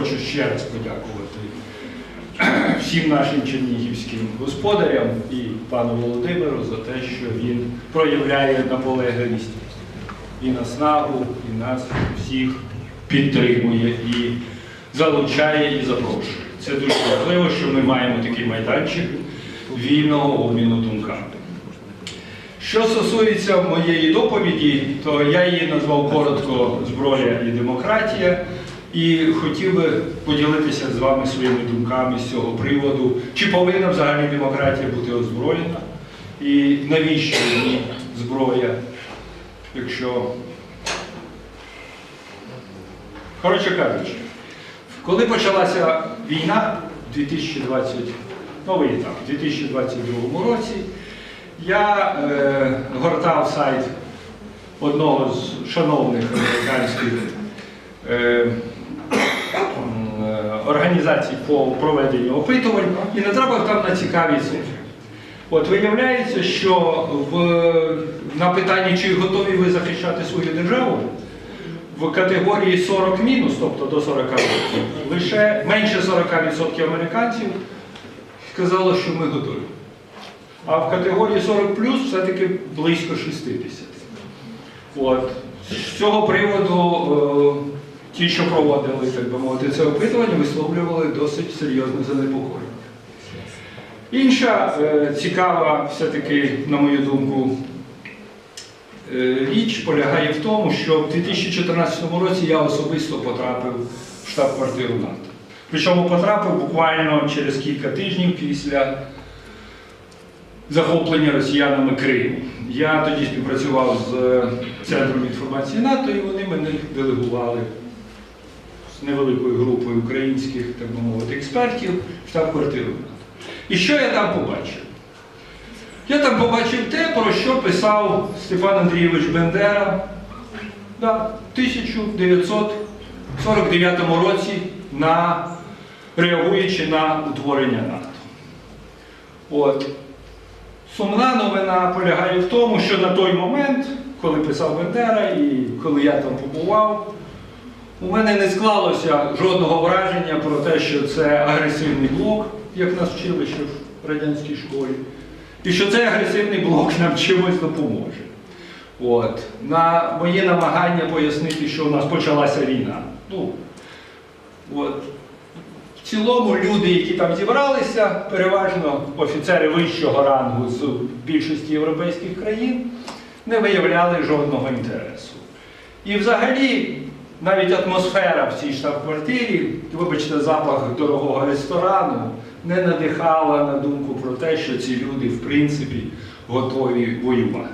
хочу ще раз подякувати всім нашим чернігівським господарям і пану Володимиру за те, що він проявляє наполегливість і наснагу, і нас всіх підтримує і залучає і запрошує. Це дуже важливо, що ми маємо такий майданчик вільного обміну думками. Що стосується моєї доповіді, то я її назвав коротко Зброя і демократія. І хотів би поділитися з вами своїми думками з цього приводу, чи повинна взагалі демократія бути озброєна, і навіщо їй зброя, якщо. Коротше кажучи, коли почалася війна в 2020, новий етап, в 2022 році, я е, гортав сайт одного з шановних американських е, організацій по проведенню опитувань і натрапив там на цікаві цифри. От виявляється, що в, на питанні, чи готові ви захищати свою державу, в категорії 40 мінус, тобто до 40 років, лише менше 40% американців сказало, що ми готові. А в категорії 40 плюс все-таки близько 60. От. З цього приводу е, ті, що проводили, так би мовити, це опитування, висловлювали досить серйозне занепокоєння. Інша е, цікава, все-таки, на мою думку, е, річ полягає в тому, що в 2014 році я особисто потрапив в штаб-квартиру НАТО. Причому потрапив буквально через кілька тижнів після захоплення росіянами Криму. Я тоді співпрацював з е, Центром інформації НАТО, і вони мене делегували невеликою групою українських, так би мовити, експертів штаб-квартиру НАТО. І що я там побачив? Я там побачив те, про що писав Степан Андрійович Бендера в 1949 році, на, реагуючи на утворення НАТО. От. Сумна новина полягає в тому, що на той момент, коли писав Бендера і коли я там побував, у мене не склалося жодного враження про те, що це агресивний блок, як нас вчили ще в радянській школі, і що цей агресивний блок нам чимось допоможе. От. На мої намагання пояснити, що у нас почалася війна. Ну, от. В цілому люди, які там зібралися, переважно офіцери вищого рангу з більшості європейських країн, не виявляли жодного інтересу. І взагалі навіть атмосфера в цій штаб-квартирі, вибачте, запах дорогого ресторану, не надихала на думку про те, що ці люди в принципі готові воювати.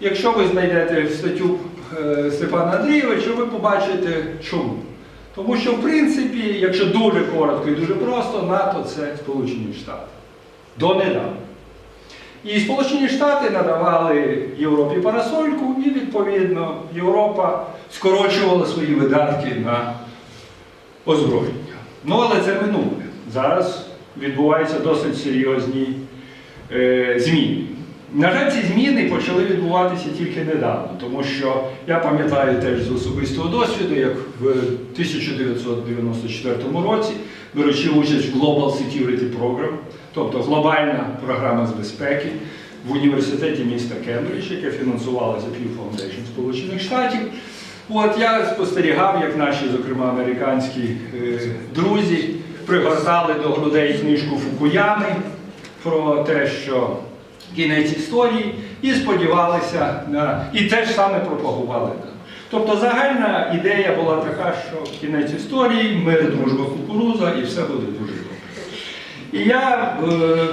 Якщо ви знайдете статтю е, Степана Андрійовича, ви побачите чому. Тому що, в принципі, якщо дуже коротко і дуже просто, НАТО це Сполучені Штати. Донедавна. І Сполучені Штати надавали Європі парасольку, і, відповідно, Європа скорочувала свої видатки на озброєння. Ну, але це минуле. Зараз відбуваються досить серйозні е, зміни. На жаль, ці зміни почали відбуватися тільки недавно, тому що я пам'ятаю теж з особистого досвіду, як в 1994 році, беручи участь в Global Security Program, тобто глобальна програма з безпеки в університеті міста Кембридж, яке фінансувалося Pew Foundation Сполучених Штатів. От я спостерігав, як наші, зокрема, американські е, друзі пригортали до грудей книжку Фукуями про те, що кінець історії, і сподівалися на і теж саме пропагували. Тобто загальна ідея була така, що кінець історії, мир, дружба, кукуруза, і все буде. І я, е,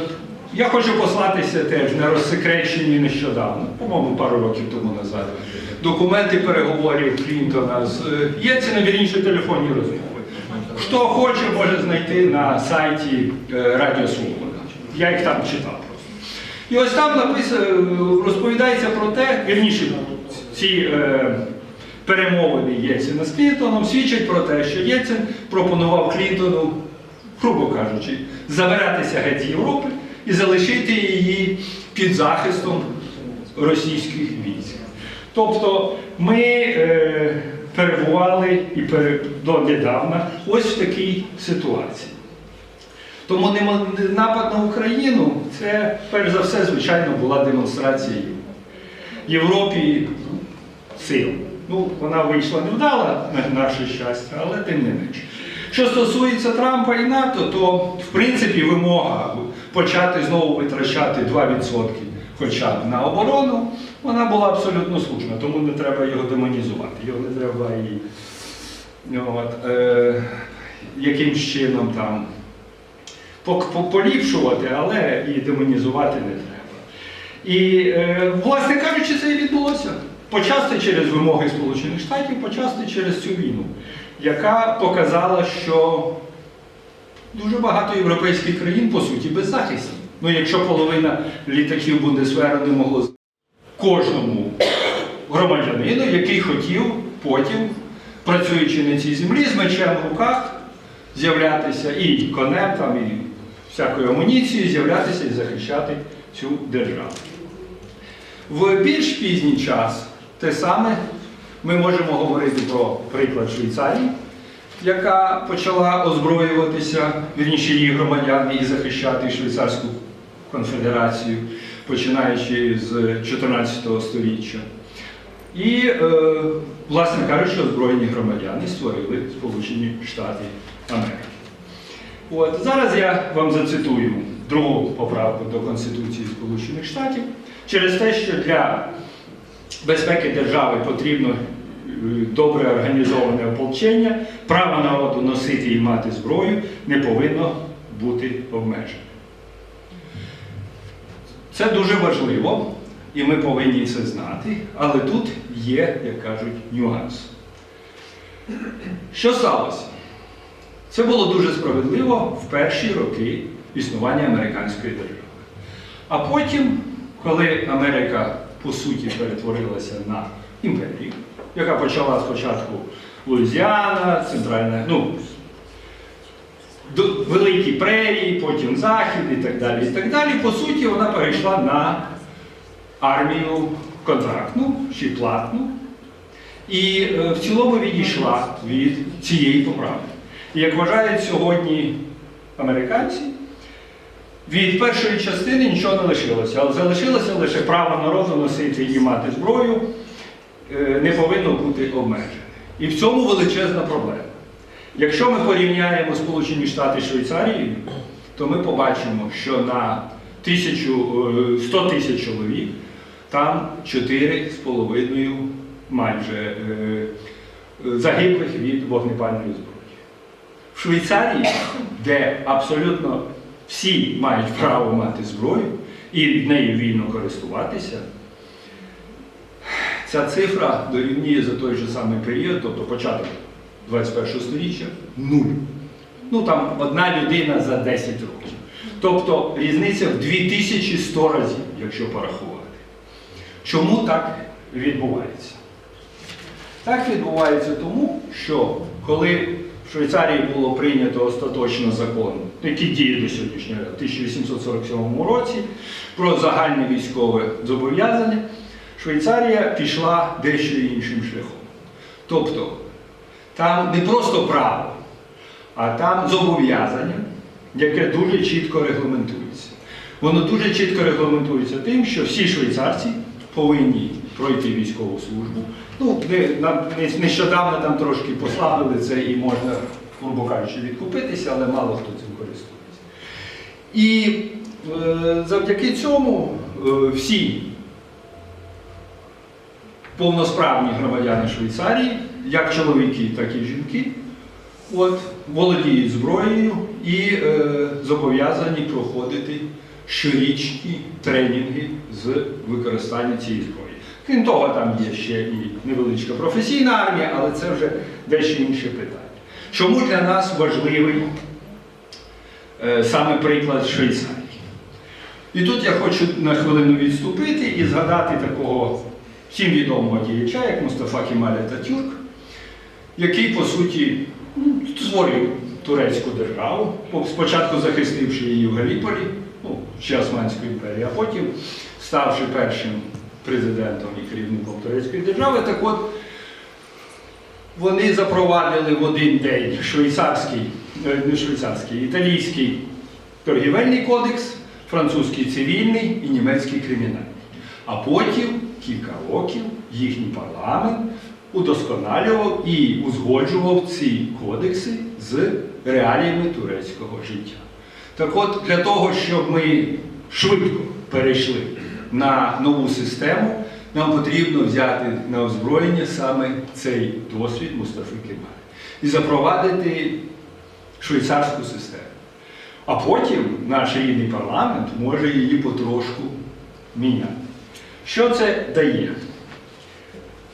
я хочу послатися теж на розсекречені нещодавно, по-моєму, пару років тому назад, документи переговорів Клінтона з е, Єльцина, вірніше телефонні розмови. Хто хоче, може знайти на сайті е, Радіо Свобода. Я їх там читав. просто. І ось там написано, розповідається про те, вірніше, ці е, перемовини Єльцина з Клінтоном свідчать про те, що Єльцин пропонував Клінтону, грубо кажучи, забиратися геть з Європи і залишити її під захистом російських військ. Тобто ми е, перебували і донедавна ось в такій ситуації. Тому напад на Україну це перш за все, звичайно, була демонстрація Європі сил. Ну, вона вийшла невдала, на наше щастя, але тим не менше. Що стосується Трампа і НАТО, то в принципі вимога почати знову витрачати 2% хоча б на оборону, вона була абсолютно слушна, тому не треба його демонізувати. Його не треба і от, е, якимсь чином там поліпшувати, але і демонізувати не треба. І, е, власне кажучи, це і відбулося. Почасти через вимоги Сполучених Штатів, почасти через цю війну, яка показала, що дуже багато європейських країн, по суті, беззахисні. Ну, якщо половина літаків Бундесвера не могло кожному громадянину, який хотів потім, працюючи на цій землі, з мечем в руках, з'являтися і конем, там, і всякою амуніцією, з'являтися і захищати цю державу. В більш пізній час те саме ми можемо говорити про приклад Швейцарії, яка почала озброюватися, вірніше її громадяни і захищати Швейцарську конфедерацію, починаючи з 14 століття. І, е, власне кажучи, озброєні громадяни створили Сполучені Штати Америки. От, зараз я вам зацитую другу поправку до Конституції Сполучених Штатів через те, що для безпеки держави потрібно добре організоване ополчення, право народу носити і мати зброю не повинно бути обмежене. Це дуже важливо, і ми повинні це знати, але тут є, як кажуть, нюанс. Що сталося? Це було дуже справедливо в перші роки існування американської держави. А потім, коли Америка по суті перетворилася на імперію, яка почала спочатку Луїзіана, Центральна, ну, Великі прерії, потім Захід і так далі. І так далі. По суті, вона перейшла на армію контрактну чи платну. І е, в цілому відійшла від цієї поправки. І як вважають сьогодні американці, від першої частини нічого не лишилося, але залишилося лише право народу носити і мати зброю, не повинно бути обмежене. І в цьому величезна проблема. Якщо ми порівняємо Сполучені Штати з Швейцарією, то ми побачимо, що на е, 100 тисяч чоловік там 4,5 майже е, е, загиблих від вогнепальної зброї. В Швейцарії, де абсолютно всі мають право мати зброю і нею вільно користуватися, ця цифра дорівнює за той же самий період, тобто початок 21 століття, нуль. Ну там одна людина за 10 років. Тобто різниця в 2100 разів, якщо порахувати. Чому так відбувається? Так відбувається тому, що коли в Швейцарії було прийнято остаточно закон, який діє до сьогоднішнього в 1847 році, про загальне військове зобов'язання, Швейцарія пішла дещо іншим шляхом. Тобто там не просто право, а там зобов'язання, яке дуже чітко регламентується. Воно дуже чітко регламентується тим, що всі швейцарці повинні пройти військову службу. Ну, нещодавно там трошки послабили це і можна, грубо кажучи, відкупитися, але мало хто цим користується. І е, завдяки цьому е, всі повносправні громадяни Швейцарії, як чоловіки, так і жінки, от, володіють зброєю і е, зобов'язані проходити щорічні тренінги з використання цієї зброї. Крім того, там є ще і невеличка професійна армія, але це вже дещо інше питання. Чому для нас важливий е, саме приклад Швейцарії? І тут я хочу на хвилину відступити і згадати такого всім відомого діяча, як Мустафа Кемаль Ататюрк, який, по суті, ну, створив турецьку державу, спочатку захистивши її в Галіполі, ну, ще Османської імперії, а потім ставши першим президентом і керівником турецької держави. Так от, Вони запровадили в один день швейцарський, е, не швейцарський, італійський торгівельний кодекс, французький цивільний і німецький кримінальний. А потім кілька років їхній парламент удосконалював і узгоджував ці кодекси з реаліями турецького життя. Так от, для того, щоб ми швидко перейшли на нову систему, нам потрібно взяти на озброєння саме цей досвід Мустафи Кемаля і запровадити швейцарську систему. А потім наш рідний парламент може її потрошку міняти. Що це дає?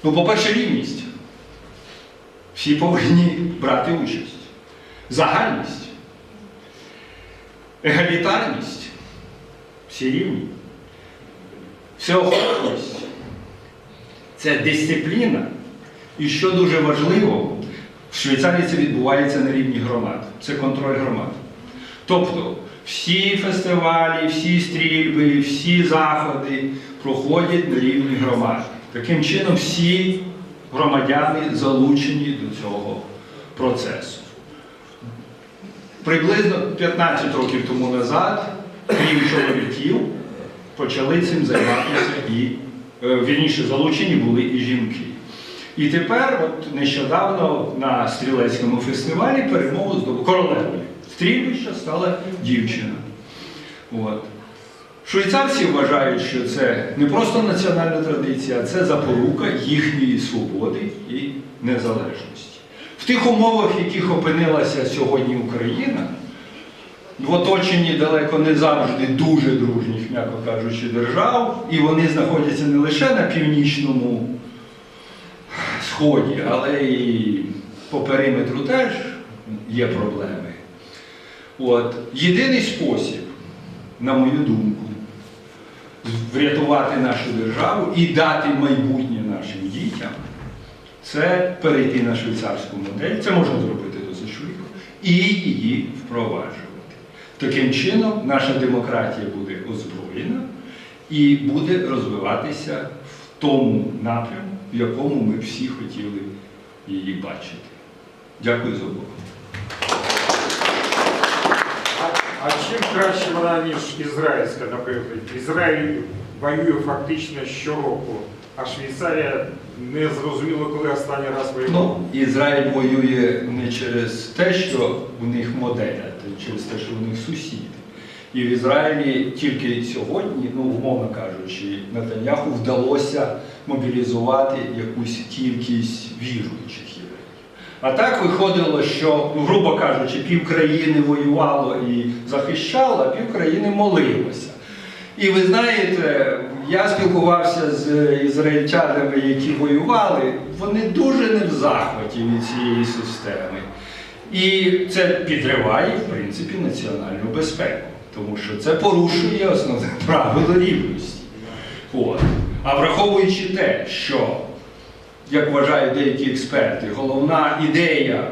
Ну, по-перше, рівність. Всі повинні брати участь. Загальність. Егалітарність. Всі рівні. Всеохопність. Це дисципліна. І що дуже важливо, в Швейцарії це відбувається на рівні громад. Це контроль громад. Тобто всі фестивалі, всі стрільби, всі заходи проходять на рівні громад. Таким чином, всі громадяни залучені до цього процесу. Приблизно 15 років тому назад, крім чоловіків, почали цим займатися і е, вірніше залучені були і жінки. І тепер, от нещодавно на стрілецькому фестивалі перемогу здобула королевою. Стрільбища стала дівчина. От. Швейцарці вважають, що це не просто національна традиція, а це запорука їхньої свободи і незалежності. В тих умовах, в яких опинилася сьогодні Україна, в оточенні далеко не завжди дуже дружніх, м'яко кажучи, держав, і вони знаходяться не лише на північному сході, але і по периметру теж є проблеми. От. Єдиний спосіб, на мою думку, врятувати нашу державу і дати майбутнє нашим дітям, це перейти на швейцарську модель. Це можна зробити досить швидко, і її впроваджувати. Таким чином, наша демократія буде озброєна і буде розвиватися в тому напрямку, в якому ми всі хотіли її бачити. Дякую за увагу. А, чим краще вона, ніж ізраїльська, наприклад? Ізраїль воює фактично щороку, а Швейцарія не зрозуміло, коли останній раз воювала. Ну, Ізраїль воює не через те, що у них модель, а через те, що у них сусіди. І в Ізраїлі тільки сьогодні, ну умовно кажучи, Натаньяху вдалося мобілізувати якусь кількість віруючих. А так виходило, що, ну, грубо кажучи, пів країни воювало і захищало, а пів країни молилося. І ви знаєте, я спілкувався з ізраїльтянами, які воювали, вони дуже не в захваті від цієї системи. І це підриває, в принципі, національну безпеку, тому що це порушує основне правило рівності. От. А враховуючи те, що, як вважають деякі експерти, головна ідея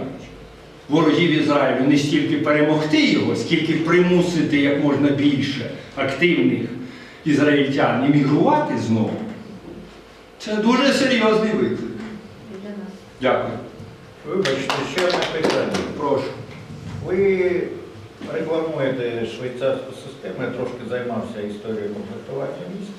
ворогів Ізраїлю не стільки перемогти його, скільки примусити як можна більше активних ізраїльтян іммігрувати знову, це дуже серйозний виклик. Дякую. Вибачте, ще одне питання. Прошу. Ви рекламуєте швейцарську систему, я трошки займався історією комплектування військ,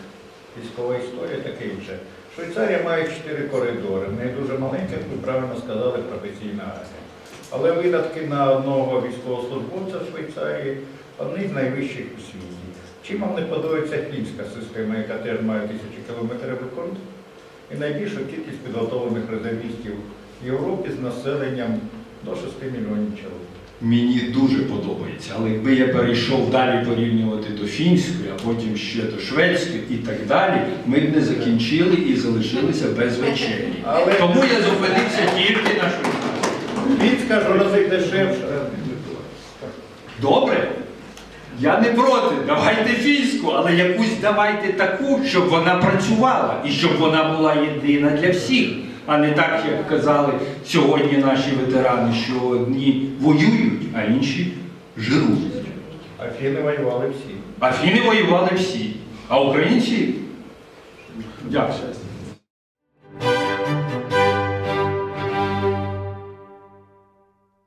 військова історія, таке інше. Швейцарія має чотири коридори. В неї дуже маленька, ви правильно сказали, професійна армія. Але видатки на одного військовослужбовця в Швейцарії одні з найвищих у світі. Чим вам не подобається фінська система, яка теж має тисячі кілометрів фронт, і найбільшу кількість підготовлених резервістів в Європі з населенням до 6 мільйонів чоловік. Мені дуже подобається, але якби я перейшов далі порівнювати до фінської, а потім ще до шведської і так далі, ми б не закінчили і залишилися без вечері. Але- Тому я зупинився тільки на швейцарській. Фінська ж рази дешевша. Добре? Я не проти, давайте фінську, але якусь давайте таку, щоб вона працювала і щоб вона була єдина для всіх, а не так, як казали сьогодні наші ветерани, що одні воюють, а інші жирують. А фіни воювали всі. А фіни воювали всі, а українці. Дякую.